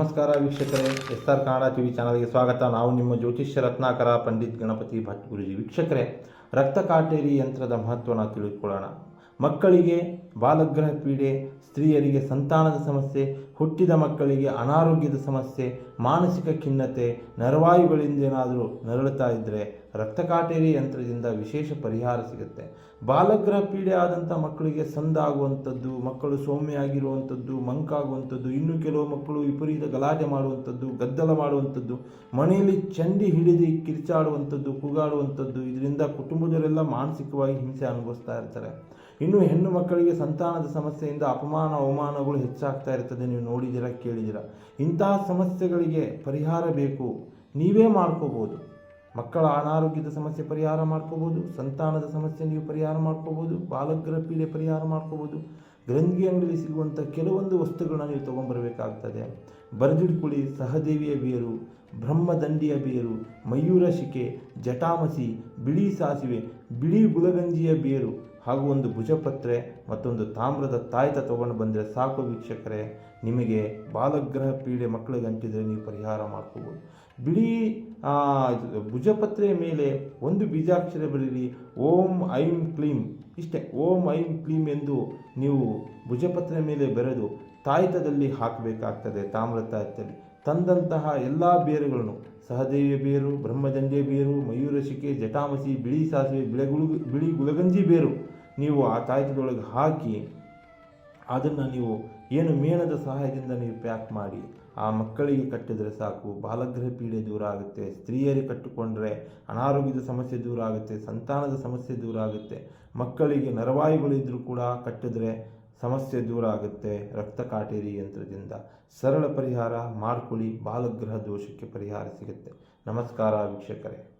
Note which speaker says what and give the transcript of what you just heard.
Speaker 1: ನಮಸ್ಕಾರ ವೀಕ್ಷಕರೇ, S R Kannada T V ಚಾನಲ್ಗೆ ಸ್ವಾಗತ. ನಾವು ನಿಮ್ಮ ಜ್ಯೋತಿಷ್ಯ ರತ್ನಾಕರ ಪಂಡಿತ್ ಗಣಪತಿ ಭಟ್ ಗುರುಜಿ. ವೀಕ್ಷಕರೇ, ರಕ್ತ ಕಾಟೇರಿ ಯಂತ್ರದ ಮಹತ್ವನ ತಿಳಿದುಕೊಳ್ಳೋಣ. ಮಕ್ಕಳಿಗೆ ಬಾಲಗ್ರಹ ಪೀಡೆ, ಸ್ತ್ರೀಯರಿಗೆ ಸಂತಾನದ ಸಮಸ್ಯೆ, ಹುಟ್ಟಿದ ಮಕ್ಕಳಿಗೆ ಅನಾರೋಗ್ಯದ ಸಮಸ್ಯೆ, ಮಾನಸಿಕ ಖಿನ್ನತೆ ನರವಾಯುಗಳಿಂದೇನಾದರೂ ನರಳುತ್ತಾ ಇದ್ದರೆ ರಕ್ತ ಕಾಟೇರಿ ಯಂತ್ರದಿಂದ ವಿಶೇಷ ಪರಿಹಾರ ಸಿಗುತ್ತೆ. ಬಾಲಗ್ರಹ ಪೀಡೆ ಆದಂಥ ಮಕ್ಕಳಿಗೆ ಸಂದಾಗುವಂಥದ್ದು, ಮಕ್ಕಳು ಸೌಮ್ಯ ಆಗಿರುವಂಥದ್ದು ಮಂಕಾಗುವಂಥದ್ದು, ಇನ್ನು ಕೆಲವು ಮಕ್ಕಳು ವಿಪರೀತ ಗಲಾಟೆ ಮಾಡುವಂಥದ್ದು, ಗದ್ದಲ ಮಾಡುವಂಥದ್ದು, ಮನೆಯಲ್ಲಿ ಚಂಡಿ ಹಿಡಿದು ಕಿರಿಚಾಡುವಂಥದ್ದು, ಕೂಗಾಡುವಂಥದ್ದು, ಇದರಿಂದ ಕುಟುಂಬದವರೆಲ್ಲ ಮಾನಸಿಕವಾಗಿ ಹಿಂಸೆ ಅನುಭವಿಸ್ತಾ ಇರ್ತಾರೆ. ಇನ್ನು ಹೆಣ್ಣು ಮಕ್ಕಳಿಗೆ ಸಂತಾನದ ಸಮಸ್ಯೆಯಿಂದ ಅಪಮಾನ, ಅವಮಾನಗಳು ಹೆಚ್ಚಾಗ್ತಾ ಇರ್ತದೆ. ನೀವು ನೋಡಿದ್ದೀರಾ, ಕೇಳಿದ್ದೀರಾ? ಇಂತಹ ಸಮಸ್ಯೆಗಳಿಗೆ ಪರಿಹಾರ ಬೇಕು. ನೀವೇ ಮಾಡ್ಕೋಬೋದು. ಮಕ್ಕಳ ಅನಾರೋಗ್ಯದ ಸಮಸ್ಯೆ ಪರಿಹಾರ ಮಾಡ್ಕೋಬೋದು, ಸಂತಾನದ ಸಮಸ್ಯೆ ನೀವು ಪರಿಹಾರ ಮಾಡ್ಕೋಬೋದು ಬಾಲಗ್ರ ಪೀಡೆ ಪರಿಹಾರ ಮಾಡ್ಕೋಬೋದು, ಗ್ರಂಥಿ ಅಂಗಡಿಯಲ್ಲಿ ಸಿಗುವಂಥ ಕೆಲವೊಂದು ವಸ್ತುಗಳನ್ನ ನೀವು ತೊಗೊಂಬರಬೇಕಾಗ್ತದೆ ಬರದಿಡ್ಕುಳಿ ಸಹದೇವಿಯ ಬೇರು, ಬ್ರಹ್ಮದಂಡಿಯ ಬೇರು, ಮಯೂರ ಶಿಕೆ ಜಟಾಮಸಿ, ಬಿಳಿ ಸಾಸಿವೆ, ಬಿಳಿ ಗುಲಗಂಜಿಯ ಬೇರು. ಹಾಗೂ ಒಂದು ಭುಜಪತ್ರೆ ಮತ್ತೊಂದು ತಾಮ್ರದ ತಾಯ್ತ ತೊಗೊಂಡು ಬಂದರೆ ಸಾಕು ವೀಕ್ಷಕರೇ, ನಿಮಗೆ ಬಾಲಗ್ರಹ ಪೀಡೆ ಮಕ್ಕಳಿಗೆ ಅಂಟಿದರೆ ನೀವು ಪರಿಹಾರ ಮಾಡ್ಕೋಬೋದು. ಬಿಳಿ ಭುಜಪತ್ರೆಯ ಮೇಲೆ ಒಂದು ಬೀಜಾಕ್ಷರ ಬರೀರಿ, ಓಂ ಐಂ ಕ್ಲೀಂ. ಇಷ್ಟೇ, ಓಂ ಐಂ ಕ್ಲೀಂ ಎಂದು ನೀವು ಭುಜಪತ್ರೆ ಮೇಲೆ ಬೆರೆದು ತಾಯಿತದಲ್ಲಿ ಹಾಕಬೇಕಾಗ್ತದೆ, ತಾಮ್ರ ತಾಯ್ತದಲ್ಲಿ. ತಂದಂತಹ ಎಲ್ಲ ಬೇರುಗಳನ್ನು ಸಹದೇವಿಯ ಬೇರು ಬ್ರಹ್ಮದಂಡೆ ಬೇರು ಮಯೂರಶಿಕೆ ಜಟಾಮಸಿ, ಬಿಳಿ ಸಾಸಿವೆ ಬಿಳೆಗುಳು ಬಿಳಿ ಗುಲಗಂಜಿ ಬೇರು ನೀವು ಆ ತಾಯ್ತದೊಳಗೆ ಹಾಕಿ ಅದನ್ನು ನೀವು ಏನು ಮೇಣದ ಸಹಾಯದಿಂದ ನೀವು ಪ್ಯಾಕ್ ಮಾಡಿ ಆ ಮಕ್ಕಳಿಗೆ ಕಟ್ಟಿದರೆ ಸಾಕು. ಬಾಲಗ್ರಹ ಪೀಡೆ ದೂರ ಆಗುತ್ತೆ. ಸ್ತ್ರೀಯರಿಗೆ ಕಟ್ಟಿಕೊಂಡ್ರೆ ಅನಾರೋಗ್ಯದ ಸಮಸ್ಯೆ ದೂರ ಆಗುತ್ತೆ. ಸಂತಾನದ ಸಮಸ್ಯೆ ದೂರ ಆಗುತ್ತೆ. ಮಕ್ಕಳಿಗೆ ನರವಾಯುಗಳಿದ್ದರೂ ಕೂಡ ಕಟ್ಟಿದ್ರೆ ಸಮಸ್ಯೆ ದೂರ ಆಗುತ್ತೆ ರಕ್ತ ಕಾಟೇರಿ ಯಂತ್ರದಿಂದ. ಸರಳ ಪರಿಹಾರ ಮಾಡ್ಕೊಳ್ಳಿ ಬಾಲಗ್ರಹ ದೋಷಕ್ಕೆ ಪರಿಹಾರ ಸಿಗುತ್ತೆ. ನಮಸ್ಕಾರ ವೀಕ್ಷಕರೇ.